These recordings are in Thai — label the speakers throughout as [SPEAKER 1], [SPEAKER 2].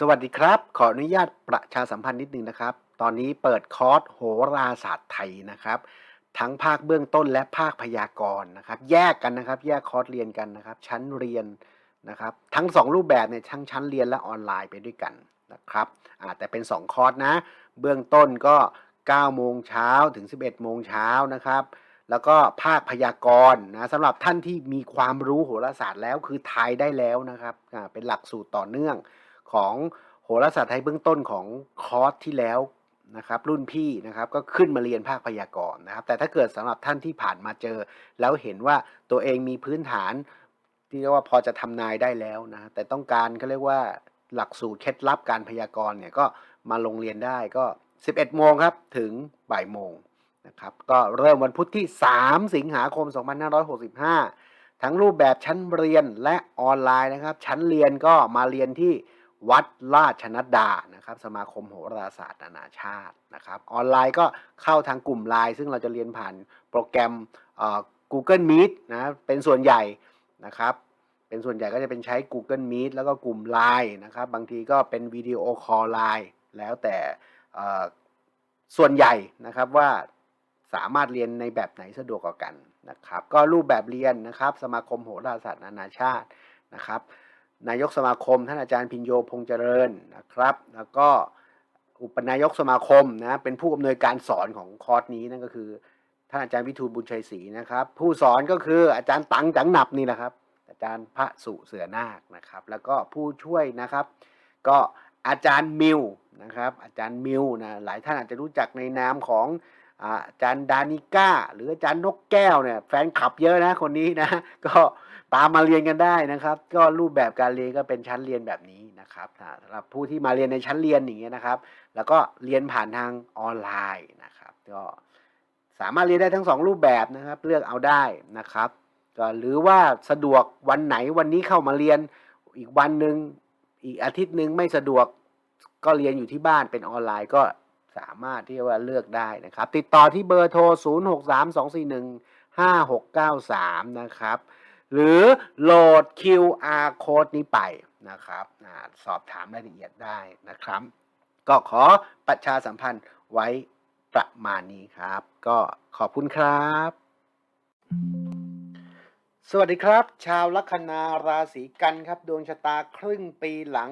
[SPEAKER 1] สวัสดีครับ ขออนุญาตประชาสัมพันธ์นิดนึงนะครับ ตอนนี้เปิดคอร์สโหราศาสตร์ไทยนะครับ ทั้งภาคเบื้องต้นและภาคพยากรณ์นะครับ แยกกันนะครับ แยกคอร์สเรียนกันนะครับ ชั้นเรียนนะครับ ทั้ง 2 รูปแบบเนี่ยทั้งชั้นเรียนและออนไลน์ไปด้วยกันนะครับแต่เป็น 2 คอร์สนะ เบื้องต้นก็ 9 โมงเช้าถึง 11 โมงเช้านะครับ แล้วก็ภาคพยากรณ์นะสำหรับท่านที่มีความรู้โหราศาสตร์แล้วคือทายได้แล้วนะครับเป็นหลักสูตรต่อเนื่อง ของโหราศาสตร์ไทยเบื้องต้นของคอร์สที่แล้วนะครับรุ่นพี่นะครับก็ขึ้นมาเรียนภาคพยากรณ์นะครับ แต่ถ้าเกิดสำหรับท่านที่ผ่านมาเจอ แล้วเห็นว่าตัวเองมีพื้นฐาน ที่เรียกว่าพอจะทำนายได้แล้วนะแต่ต้องการเขาเรียกว่าหลักสูตรเคล็ดลับการพยากรณ์เนี่ยก็มาลงเรียนได้ก็ 11 โมงครับถึงบ่ายโมงนะครับก็เริ่มวันพุธที่ 3 สิงหาคม 2565 ทั้งรูปแบบชั้นเรียนและออนไลน์นะครับ ชั้นเรียนก็มาเรียนที่ วัดราชนัดดานะครับสมาคมโหราศาสตร์นานาชาตินะครับออนไลน์ก็เข้าทางกลุ่มไลน์ซึ่งเราจะเรียนผ่านโปรแกรม Google Meet นะเป็นส่วนใหญ่นะครับเป็นส่วนใหญ่ก็จะเป็นใช้ Google Meet แล้วก็กลุ่ม Line นะครับบางทีก็เป็นวิดีโอคอลไลน์แล้วแต่ส่วนใหญ่นะครับว่าสามารถเรียนในแบบไหนสะดวกกว่ากันนะครับก็รูปแบบเรียนนะครับสมาคมโหราศาสตร์นานาชาตินะครับ นายกสมาคมท่านอาจารย์พินโยพงษ์เจริญนะครับ แล้วก็อุปนายกสมาคมนะเป็นผู้อำนวยการสอนของคอร์สนี้นั่นก็คือท่านอาจารย์วิทูลบุญชัยศรีนะครับ ผู้สอนก็คืออาจารย์ตังจังหนับนี่แหละครับ อาจารย์พระสุเสือนาคนะครับ แล้วก็ผู้ช่วยนะครับ ก็อาจารย์มิวนะครับ อาจารย์มิวนะหลายท่านอาจจะรู้จักในนามของ อาจารย์ดานิก้า หรืออาจารย์นกแก้วเนี่ยแฟนคลับเยอะนะคนนี้นะ ก็ตามมาเรียนกันได้นะครับ ก็รูปแบบการเรียนก็เป็นชั้นเรียนแบบนี้นะครับสำหรับผู้ที่มาเรียนในชั้นเรียนอย่างเงี้ยนะครับ แล้วก็เรียนผ่านทางออนไลน์นะครับ ก็สามารถเรียนได้ทั้งสองรูปแบบนะครับ เลือกเอาได้นะครับก็หรือว่าสะดวกวันไหนวันนี้เข้ามาเรียนอีกวันหนึ่งอีกอาทิตย์หนึ่งไม่สะดวกก็เรียนอยู่ที่บ้านเป็นออนไลน์ก็ สามารถที่ว่าเลือกได้นะครับ ติดต่อที่เบอร์โทร 0 6 3 2 4 1 5 6 9 3 นะครับ หรือโหลด QR code นี้ไปนะครับสอบถามรายละเอียดได้นะครับ ก็ขอประชาสัมพันธ์ไว้ประมาณนี้ครับ ก็ขอบคุณครับ สวัสดีครับ ชาวลัคนาราศีกันครับ ดวงชะตาครึ่งปีหลัง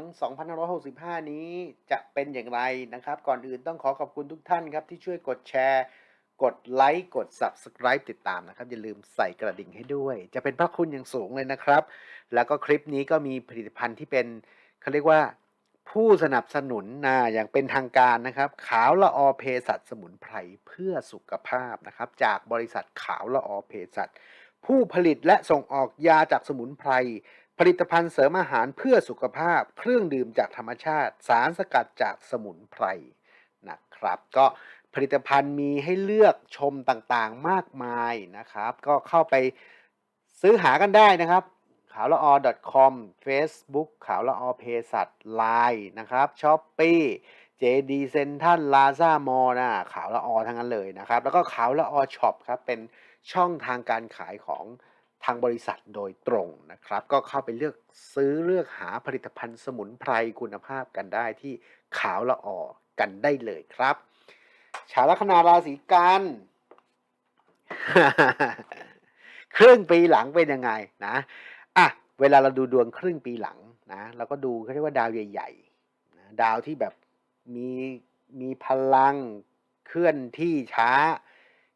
[SPEAKER 1] 2565 นี้จะเป็นอย่างไรนะครับ ก่อนอื่นต้องขอขอบคุณทุกท่านครับที่ช่วยกดแชร์ กดไลค์กด Subscribe ติดตามนะครับ อย่าลืมใส่กระดิ่งให้ด้วย จะเป็นพระคุณอย่างสูงเลยนะครับ แล้วก็คลิปนี้ก็มีผลิตภัณฑ์ที่เป็นเขาเรียกว่าผู้สนับสนุนนะอย่างเป็นทางการนะครับ ขาวละออเพสัตสมุนไพรเพื่อสุขภาพนะครับ จากบริษัทขาวละออเพสัต ผู้ผลิตและส่งออกยาจากสมุนไพร ผลิตภัณฑ์เสริมอาหารเพื่อสุขภาพ เครื่องดื่มจากธรรมชาติ สารสกัดจากสมุนไพรนะครับ ก็ผลิตภัณฑ์มีให้เลือกชมต่างๆมากมายนะครับ ก็เข้าไปซื้อหากันได้นะครับ ขาวละอ .com Facebook ขาวละอเพสัตไลน์นะครับช้อปปี้ JD Central Laza Mall นะขาวละอทั้งนั้นเลยนะครับ แล้วก็ขาวละอช็อปครับเป็น ช่องทางการขายของทางบริษัทโดยตรงนะครับ ก็เข้าไปเลือกซื้อเลือกหาผลิตภัณฑ์สมุนไพรคุณภาพกันได้ที่ขาวละออกันได้เลยครับชาวลัคนาราศีกันครึ่งปีหลังเป็นยังไงนะอะเวลาเราดูดวงครึ่งปีหลังนะเราก็ดูเขาเรียกว่าดาวใหญ่ๆนะดาวที่แบบมีมีพลังเคลื่อนที่ช้า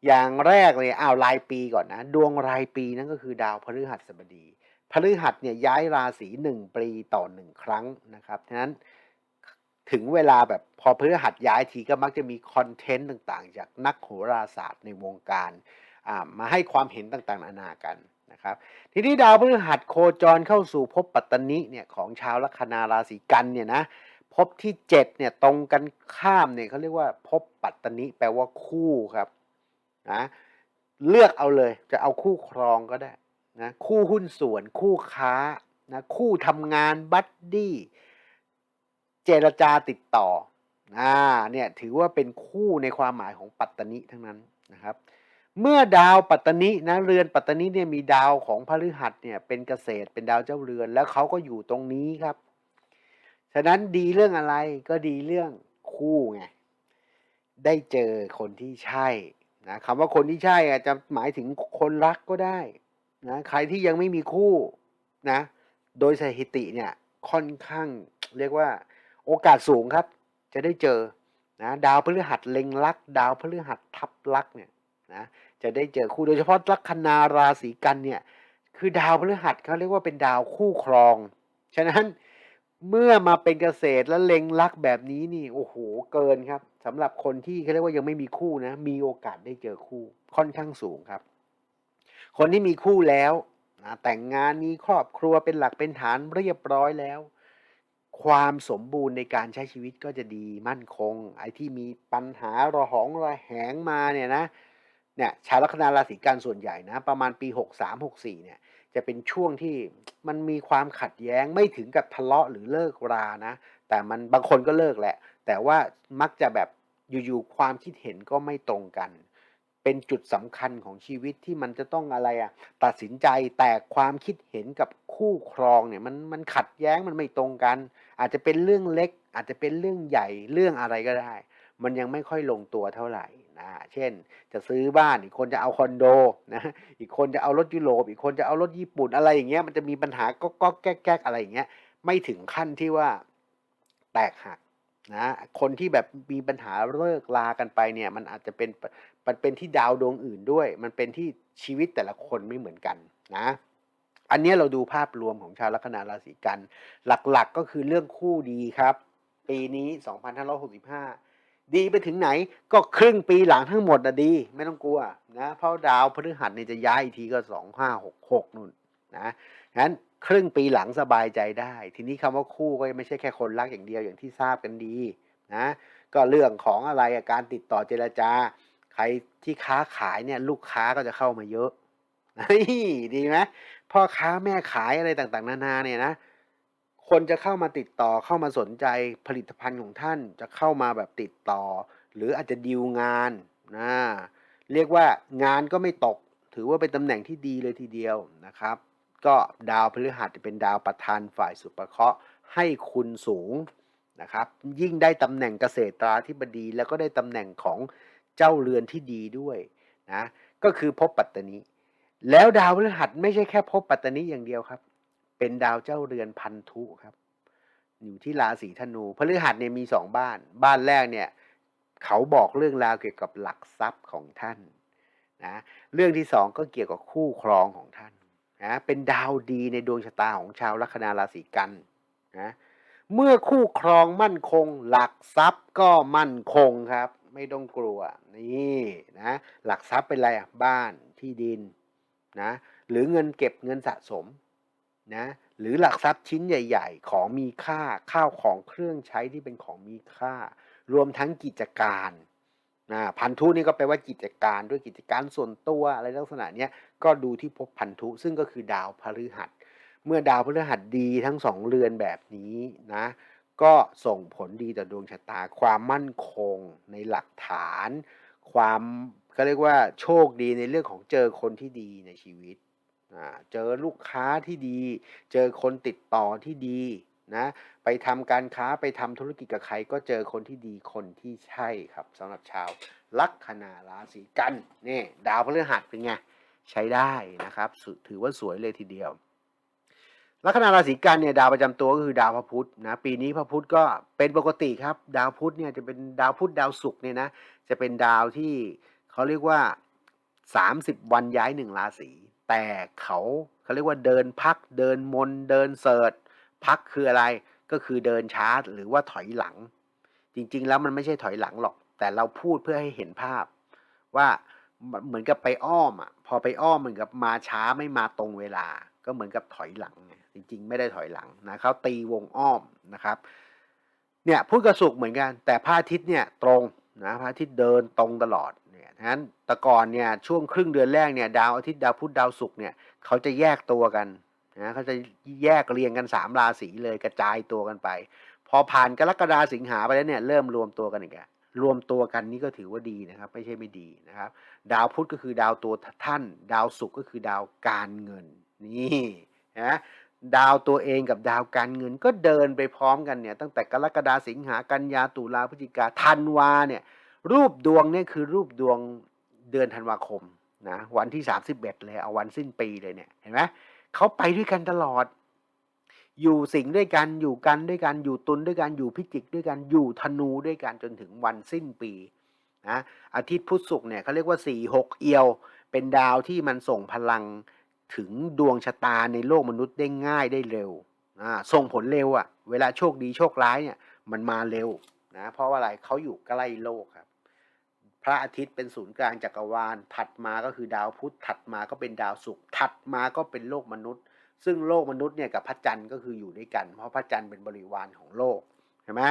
[SPEAKER 1] อย่างแรกเลยอ้าวรายปีก่อนนะ ดวงรายปีนั่นก็คือดาวพฤหัสบดีพฤหัสเนี่ยย้ายราศีหนึ่งปีต่อหนึ่งครั้งนะครับฉะนั้นถึงเวลาแบบพอพฤหัสย้ายทีก็มักจะมีคอนเทนต์ต่างๆ จากนักโหราศาสตร์ในวงการมาให้ความเห็นต่างๆนานากันนะครับ ทีนี้ดาวพฤหัสโคจรเข้าสู่ภพปัตตนิเนี่ยของชาวลัคนาราศีกันเนี่ยนะภพที่เจ็ดเนี่ยตรงกันข้ามเนี่ยเขาเรียกว่าภพปัตตนิแปลว่าคู่ครับ นะเลือกเอาเลยจะเอาคู่ครองก็ได้นะคู่หุ้นส่วนคู่ค้านะคู่ทำงานบัดดี้เจรจาติดต่ออ่าเนี่ยถือว่าเป็นคู่ในความหมายของปัตตนิทั้งนั้นนะครับ เมื่อดาวปัตตนินะเรือนปัตตนิเนี่ยมีดาวของพฤหัสเนี่ยเป็นเกษตรเป็นดาวเจ้าเรือนแล้วเขาก็อยู่ตรงนี้ครับ ฉะนั้นดีเรื่องอะไรก็ดีเรื่องคู่ไงได้เจอคนที่ใช่ นะคำว่าคนที่ใช่อาจจะหมายถึงคนรักก็ได้นะใครที่ยังไม่มีคู่นะ โดยสถิติเนี่ยค่อนข้างเรียกว่าโอกาสสูงครับ จะได้เจอนะดาวพฤหัสเล็งลัก ดาวพฤหัสทับลักเนี่ยนะจะได้เจอคู่โดยเฉพาะลัคนาราศีกันเนี่ยคือดาวพฤหัสเขาเรียกว่าเป็นดาวคู่ครอง ฉะนั้นเมื่อมาเป็นเกษตรแล้วเล็งลักแบบนี้นี่โอ้โหเกินครับ สำหรับคนที่เขาเรียกว่ายังไม่มีคู่นะ มีโอกาสได้เจอคู่ค่อนข้างสูงครับ คนที่มีคู่แล้วนะแต่งงานมีครอบครัวเป็นหลักเป็นฐานเรียบร้อยแล้ว ความสมบูรณ์ในการใช้ชีวิตก็จะดีมั่นคง ไอ้ที่มีปัญหาระหองระแหงมาเนี่ยนะเนี่ยชาวลัคนาราศีกันส่วนใหญ่นะ ประมาณปี 63 64เนี่ย จะเป็นช่วงที่มันมีความขัดแย้งไม่ถึงกับทะเลาะหรือเลิกรานะ แต่มันบางคนก็เลิกแหละ แต่ว่ามักจะแบบอยู่ๆความคิดเห็นก็ไม่ตรงกัน เป็นจุดสำคัญของชีวิตที่มันจะต้องอะไรอะตัดสินใจแต่ความคิดเห็นกับคู่ครองเนี่ยมันมันขัดแย้งมันไม่ตรงกัน อาจจะเป็นเรื่องเล็ก อาจจะเป็นเรื่องใหญ่เรื่องอะไรก็ได้ มันยังไม่ค่อยลงตัวเท่าไหร่ นะเช่น จะซื้อบ้านอีกคนจะเอาคอนโดนะอีกคนจะเอารถยุโรปอีกคนจะเอารถญี่ปุ่นอะไรอย่างเงี้ยมันจะมีปัญหาก็ก็แก๊กแก๊กอะไรอย่างเงี้ยไม่ถึงขั้นที่ว่าแตกหักนะคนที่แบบมีปัญหาเลิกลากันไปเนี่ยมันอาจจะเป็นมันเป็นที่ดาวดวงอื่นด้วย มันเป็นที่ชีวิตแต่ละคนไม่เหมือนกันนะอันนี้เราดูภาพรวมของชาวลัคนาราศีกัน หลักๆก็คือเรื่องคู่ดีครับ ปีนี้ 2565 ดีไปถึงไหนก็ครึ่งปีหลังทั้งหมดนะดี ไม่ต้องกลัวนะเพราะดาวพฤหัสเนี่ยจะย้ายอีกทีก็2566นู่นนะงั้นครึ่งปีหลังสบายใจได้ ทีนี้คำว่าคู่ก็ไม่ใช่แค่คนรักอย่างเดียวอย่างที่ทราบกันดีนะก็เรื่องของอะไรการติดต่อเจรจา ใครที่ค้าขายเนี่ยลูกค้าก็จะเข้ามาเยอะดีไหมพ่อค้าแม่ขายอะไรต่างๆ นานาเนี่ยนะ คนจะเข้ามาติดต่อเข้ามาสนใจผลิตภัณฑ์ของท่านจะเข้ามาแบบติดต่อ หรืออาจจะดีลงานนะเรียกว่างานก็ไม่ตก ถือว่าเป็นตำแหน่งที่ดีเลยทีเดียวนะครับ ก็ดาวพฤหัสจะเป็นดาวประธานฝ่ายสุภเคราะห์ให้คุณสูงนะครับ ยิ่งได้ตำแหน่งเกษตราธิบดี แล้วก็ได้ตำแหน่งของเจ้าเรือนที่ดีด้วยนะก็คือภพปัตตนีแล้วดาวพฤหัสไม่ใช่แค่ภพปัตตนีอย่างเดียวครับ เป็นดาวเจ้าเรือนพันธุครับ อยู่ที่ราศีธนูพฤหัสเนี่ยมีสองบ้าน บ้านแรกเนี่ย เขาบอกเรื่องราวเกี่ยวกับหลักทรัพย์ของท่านนะเรื่องที่สองก็เกี่ยวกับคู่ครองของท่านนะเป็นดาวดีในดวงชะตาของชาวลัคนาราศีกันนะเมื่อคู่ครองมั่นคง หลักทรัพย์ก็มั่นคงครับ ไม่ต้องกลัวนี่นะหลักทรัพย์เป็นอะไรอะบ้านที่ดินนะหรือเงินเก็บเงินสะสม นะหรือหลักทรัพย์ชิ้นใหญ่ ๆ ของมีค่าข้าวของเครื่องใช้ที่เป็นของมีค่า รวมทั้งกิจการนะพันธุนี่ก็แปลว่ากิจการด้วยกิจการส่วนตัวอะไรลักษณะเนี้ยก็ดูที่ภพพันธุซึ่งก็คือดาวพฤหัส เมื่อดาวพฤหัสดีทั้งสองเรือนแบบนี้นะก็ส่งผลดีต่อดวงชะตาความมั่นคงในหลักฐาน ความเขาเรียกว่าโชคดีในเรื่องของเจอคนที่ดีในชีวิต เจอลูกค้าที่ดี เจอคนติดต่อที่ดีนะไปทำการค้าไปทำธุรกิจกับใครก็เจอคนที่ดีคนที่ใช่ครับสำหรับชาวลัคนาราศีกันนี่ดาวพฤหัสเป็นไงใช้ได้นะครับถือว่าสวยเลยทีเดียว ลัคนาราศีกันเนี่ยดาวประจำตัวก็คือดาวพระพุธนะปีนี้พระพุธก็เป็นปกติครับ ดาวพุธเนี่ยจะเป็นดาวพุธดาวศุกร์เนี่ยนะจะเป็นดาวที่เขาเรียกว่า 30 วันย้ายหนึ่งราศี แต่เขาเขาเรียกว่าเดินพักเดินมนเดินเสิร์ชพักคืออะไรก็คือเดินช้าหรือว่าถอยหลัง จริงๆ แล้วมันไม่ใช่ถอยหลังหรอก แต่เราพูดเพื่อให้เห็นภาพ ว่าเหมือนกับไปอ้อมอะพอไปอ้อมเหมือนกับมาช้าไม่มาตรงเวลา ก็เหมือนกับถอยหลังไงจริง ๆ ไม่ได้ถอยหลังนะเขาตีวงอ้อมนะครับเนี่ยพูดกระสุกเหมือนกัน แต่พระอาทิตย์เนี่ยตรงนะพระอาทิตย์เดินตรงตลอด นั้นแต่ก่อนเนี่ยช่วงครึ่งเดือนแรกเนี่ยดาวอาทิตย์ดาวพุธดาวศุกร์เนี่ยเขาจะแยกตัวกันนะเขาจะแยกเรียงกันสามราศีเลยกระจายตัวกันไป พอผ่านกรกฎาสิงหาไปแล้วเนี่ยเริ่มรวมตัวกันอีกแล้วรวมตัวกันนี่ก็ถือว่าดีนะครับ ไม่ใช่ไม่ดีนะครับ ดาวพุธก็คือดาวตัวท่าน ดาวศุกร์ก็คือดาวการเงินนี่นะดาวตัวเองกับดาวการเงินก็เดินไปพร้อมกันเนี่ยตั้งแต่กรกฎาสิงหากันยาตุลาพฤศจิกาธันวาเนี่ย รูปดวงเนี่ยคือรูปดวงเดือนธันวาคมนะวันที่31เอ็ดเลยเอาวันสิ้นปีเลยเนี่ยเห็นไหมเขาไปด้วยกันตลอด อยู่สิงด้วยกันอยู่กันด้วยกันอยู่ตุลด้วยกันอยู่พิจิกด้วยกันอยู่ธนูด้วยกันจนถึงวันสิ้นปีนะอาทิตย์พุธศุกร์เนี่ยเขาเรียกว่า4 6เอียว เป็นดาวที่มันส่งพลังถึงดวงชะตาในโลกมนุษย์ได้ง่ายได้เร็วอ่าส่งผลเร็วอะ่ะ เวลาโชคดีโชคร้ายเนี่ยมันมาเร็วนะเพราะว่าอะไรเขาอยู่ใกล้โลกครับ ระอาทิตย์เป็นศูนย์กลางจักรวาล ถัดมาก็คือดาวพุธ ถัดมาก็เป็นดาวศุกร์ ถัดมาก็เป็นโลกมนุษย์ ซึ่งโลกมนุษย์เนี่ยกับพระจันทร์ก็คืออยู่ด้วยกัน เพราะพระจันทร์เป็นบริวารของโลกใช่ไหม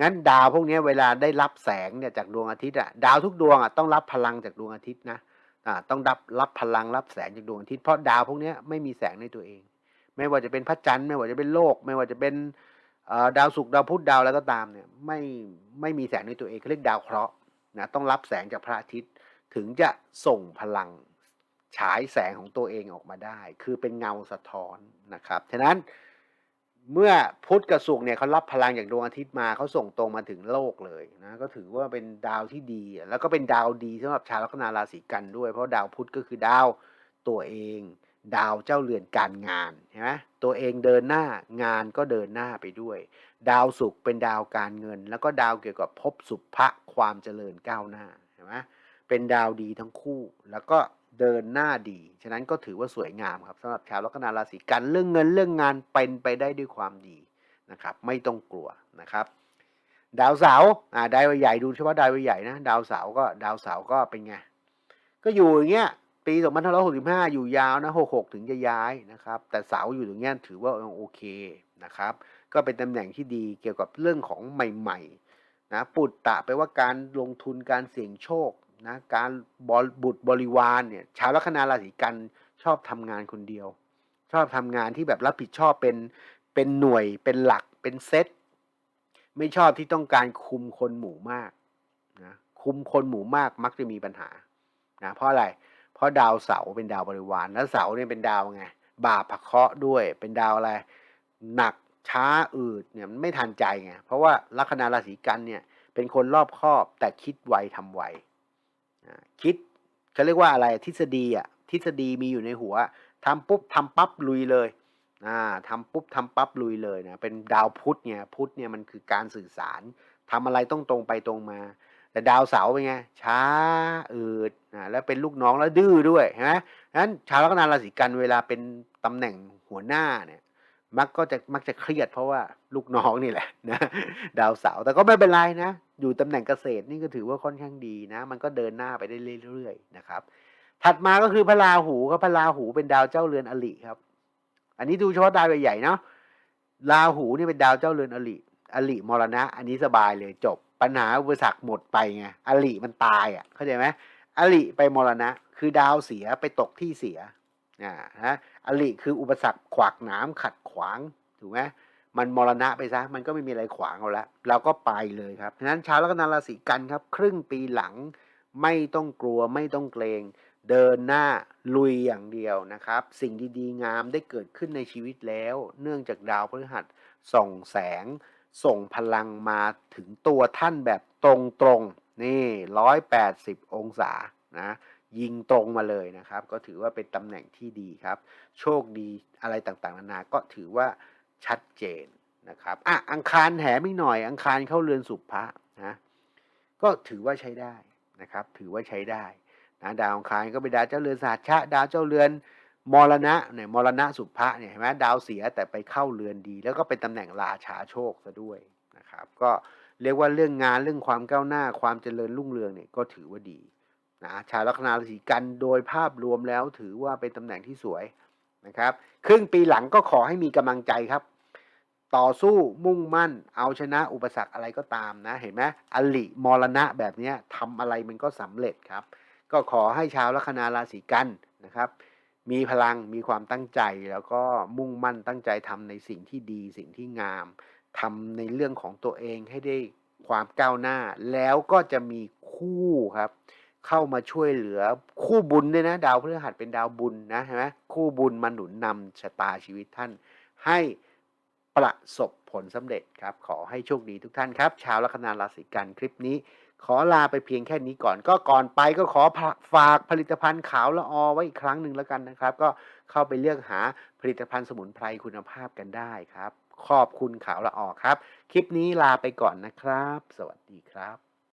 [SPEAKER 1] งั้นดาวพวกนี้เวลาได้รับแสงเนี่ยจากดวงอาทิตย์อะดาวทุกดวงอะต้องรับพลังจากดวงอาทิตย์นะอ่าต้องรับรับพลังรับแสงจากดวงอาทิตย์ เพราะดาวพวกนี้ไม่มีแสงในตัวเอง ไม่ว่าจะเป็นพระจันทร์ ไม่ว่าจะเป็นโลก ไม่ว่าจะเป็นดาวศุกร์ ดาวพุธ ดาวอะไรก็ตามเนี่ย ไม่ไม่มีแสงในตัวเองเขาเรียกดาวเคราะห์ นะต้องรับแสงจากพระอาทิตย์ถึงจะส่งพลังฉายแสงของตัวเองออกมาได้ คือเป็นเงาสะท้อนนะครับฉะนั้นเมื่อพุธกับศุกร์เนี่ยเขารับพลังจากดวงอาทิตย์มาเขาส่งตรงมาถึงโลกเลยนะก็ถือว่าเป็นดาวที่ดี แล้วก็เป็นดาวดีสำหรับชาวลัคนาราศีกันด้วย เพราะดาวพุธก็คือดาวตัวเอง ดาวเจ้าเรือนการงานใช่ไหมตัวเองเดินหน้างานก็เดินหน้าไปด้วย ดาวศุกเป็นดาวการเงิน แล้วก็ดาวเกี่ยวกับภพสุภะความเจริญก้าวหน้าใช่ไหมเป็นดาวดีทั้งคู่ แล้วก็เดินหน้าดี ฉะนั้นก็ถือว่าสวยงามครับสำหรับชาวลัคนาราศีกันเรื่องเงินเรื่องงานเป็นไปได้ด้วยความดีนะครับ ไม่ต้องกลัวนะครับ ดาวเสาร์อ่าดาวใหญ่ดูเฉพาะดาวใหญ่นะดาวเสาร์ก็ดาวเสาร์ก็เป็นไงก็อยู่อย่างเงี้ย ปี 2565 อยู่ยาวนะ 66 ถึงจะย้ายนะครับ แต่เสาอยู่ตรงนี้ถือว่ายังโอเคนะครับ ก็เป็นตำแหน่งที่ดีเกี่ยวกับเรื่องของใหม่ๆนะปุตตะไปลว่าการลงทุนการเสี่ยงโชคนะการบริบุตรบริวารเนี่ยชาวลัคนาราศีกันชอบทำงานคนเดียว ชอบทำงานที่แบบรับผิดชอบเป็นเป็นหน่วยเป็นหลักเป็นเซตไม่ชอบที่ต้องการคุมคนหมู่มากนะคุมคนหมู่มากมักจะมีปัญหานะเพราะอะไรเพราะดาวเสาร์เป็นดาวบริวารแล้วเสาร์เนี่ยเป็นดาวไงบาปพะเคาะด้วยเป็นดาวอะไร หนักช้าอืดเนี่ยมันไม่ทันใจไงเพราะว่าลัคนาราศีกันเนี่ยเป็นคนรอบคอบแต่คิดไวทำไวคิดเขาเรียกว่าอะไรทฤษฎีอะทฤษฎีมีอยู่ในหัวทำปุ๊บทำปั๊บลุยเลยอ่าทำปุ๊บทำปั๊บลุยเลยนะเป็นดาวพุธเนี่ยพุธเนี่ยมันคือการสื่อสารทำอะไรต้องตรงไปตรงมา แต่ดาวเสาเป็นไงช้าอืดนะแล้วเป็นลูกน้องแล้วดื้อด้วยใช่ไหมนั้นชาวลัคนาราศีกันเวลาเป็นตำแหน่งหัวหน้าเนี่ยมักก็จะมักจะเครียดเพราะว่าลูกน้องนี่แหละนะดาวเสาแต่ก็ไม่เป็นไรนะ อยู่ตำแหน่งเกษตรนี่ก็ถือว่าค่อนข้างดีนะ มันก็เดินหน้าไปได้เรื่อยๆนะครับ ถัดมาก็คือพระราหูครับพระราหูเป็นดาวเจ้าเรือนอลิครับ อันนี้ดูเฉพาะดาวใหญ่ๆเนาะราหูนี่เป็นดาวเจ้าเรือนอลิ อลิมรณะ อันนี้สบายเลยจบปัญหาอุปสรรคหมดไปไงอลิมันตายอะเข้าใจไหมอลิไปมรณะ คือดาวเสียไปตกที่เสียอ่าฮะอลิคืออุปสรรคขวากหนามขัดขวางถูกไหมมันมรณะไปซะมันก็ไม่มีอะไรขวางเราละเราก็ไปเลยครับฉะนั้นชาวลัคนาราศีกันครับ ครึ่งปีหลังไม่ต้องกลัวไม่ต้องเกรงเดินหน้าลุยอย่างเดียวนะครับ สิ่งดีๆ งามได้เกิดขึ้นในชีวิตแล้ว เนื่องจากดาวพฤหัสส่องแสง ส่งพลังมาถึงตัวท่านแบบตรงๆ นี่ร้อยแปดสิบองศานะยิงตรงมาเลยนะครับ ก็ถือว่าเป็นตำแหน่งที่ดีครับ โชคดีอะไรต่างๆ นานา ก็ถือว่าชัดเจนนะครับอะอังคารแถมอีกหน่อยอังคารเข้าเรือนสุภะนะก็ถือว่าใช้ได้นะครับ ถือว่าใช้ได้นะดาวอังคารก็เป็นดาวเจ้าเรือนสาชะ ดาวเจ้าเรือน มรณะเนี่ยมรณะสุภะเนี่ยเห็นไหมดาวเสียแต่ไปเข้าเรือนดี แล้วก็เป็นตำแหน่งราชาโชคซะด้วยนะครับ ก็เรียกว่าเรื่องงานเรื่องความก้าวหน้าความเจริญรุ่งเรืองเนี่ยก็ถือว่าดีนะชาวลัคนาราศีกันโดยภาพรวมแล้วถือว่าเป็นตำแหน่งที่สวยนะครับ ครึ่งปีหลังก็ขอให้มีกำลังใจครับ ต่อสู้มุ่งมั่น เอาชนะอุปสรรคอะไรก็ตามนะ เห็นไหมอลิมรณะแบบนี้ทำอะไรมันก็สำเร็จครับ ก็ขอให้ชาวลัคนาราศีกันนะครับ มีพลังมีความตั้งใจแล้วก็มุ่งมั่นตั้งใจทำในสิ่งที่ดีสิ่งที่งามทำในเรื่องของตัวเองให้ได้ความก้าวหน้า แล้วก็จะมีคู่ครับ เข้ามาช่วยเหลือคู่บุญด้วยนะ ดาวพฤหัสเป็นดาวบุญนะเห็นไหมคู่บุญมาหนุนนำชะตาชีวิตท่าน ให้ประสบผลสำเร็จครับ ขอให้โชคดีทุกท่านครับ ชาวลัคนาราศีกันคลิปนี้ ขอลาไปเพียงแค่นี้ก่อน ก็ก่อนไปก็ขอฝากผลิตภัณฑ์ขาวละออไว้อีกครั้งหนึ่งแล้วกันนะครับ ก็เข้าไปเลือกหาผลิตภัณฑ์สมุนไพรคุณภาพกันได้ครับ ขอบคุณขาวละออครับ คลิปนี้ลาไปก่อนนะครับ สวัสดีครับ